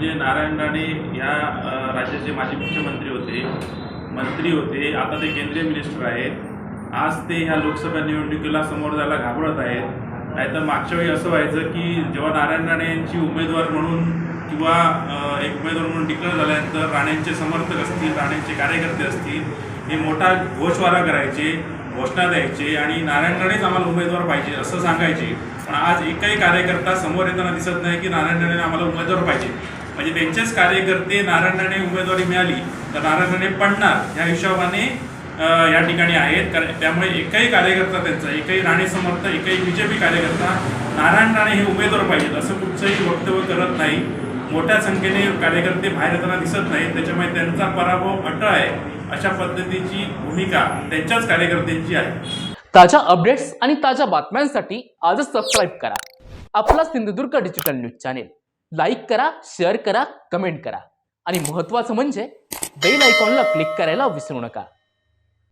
म्हणजे नारायण राणे या राज्याचे माजी मुख्यमंत्री होते मंत्री होते आता ते केंद्रीय मिनिस्टर आहेत. आज ते ह्या लोकसभा निवडणुकीला समोर जायला घाबरत आहेत. नाहीतर मागच्या वेळी असं व्हायचं की जेव्हा नारायण राणे यांची उमेदवार म्हणून किंवा एक उमेदवार म्हणून डिक्लेअर झाल्यानंतर राणेंचे समर्थक असतील राणेंचे कार्यकर्ते असतील हे मोठा घोषवारा करायचे. घोषणा द्यायची आणि नारायण राणेच आम्हाला उमेदवार पाहिजे असं सांगायचे. पण आज एकही कार्यकर्ता समोर येताना दिसत नाही की नारायण राणे आम्हाला उमेदवार पाहिजे. म्हणजे त्यांचेच कार्यकर्ते नारायण राणे उमेदवारी मिळाली तर नारायण राणे पडणार या हिशोबाने या ठिकाणी आहेत. कारण त्यामुळे एकही कार्यकर्ता त्यांचा एकही राणे समर्थ एकही बी जे पी कार्यकर्ता नारायण राणे हे उमेदवार पाहिजेत असं कुठचंही वक्तव्य करत नाही. मोठ्या संख्येने कार्यकर्ते बाहेर येताना दिसत नाहीत. त्याच्यामुळे त्यांचा पराभव अटळ आहे. अशा पद्धतीची भूमिका त्यांच्याच कार्यकर्त्यांची आहे. ताज्या अपडेट्स आणि ताज्या बातम्यांसाठी आजच सबस्क्राईब करा. आपला Sindhudurg digital news channel like करा शेअर करा कमेंट करा. आणि महत्त्वाचं म्हणजे बेल आयकॉनला क्लिक करायला विसरू नका.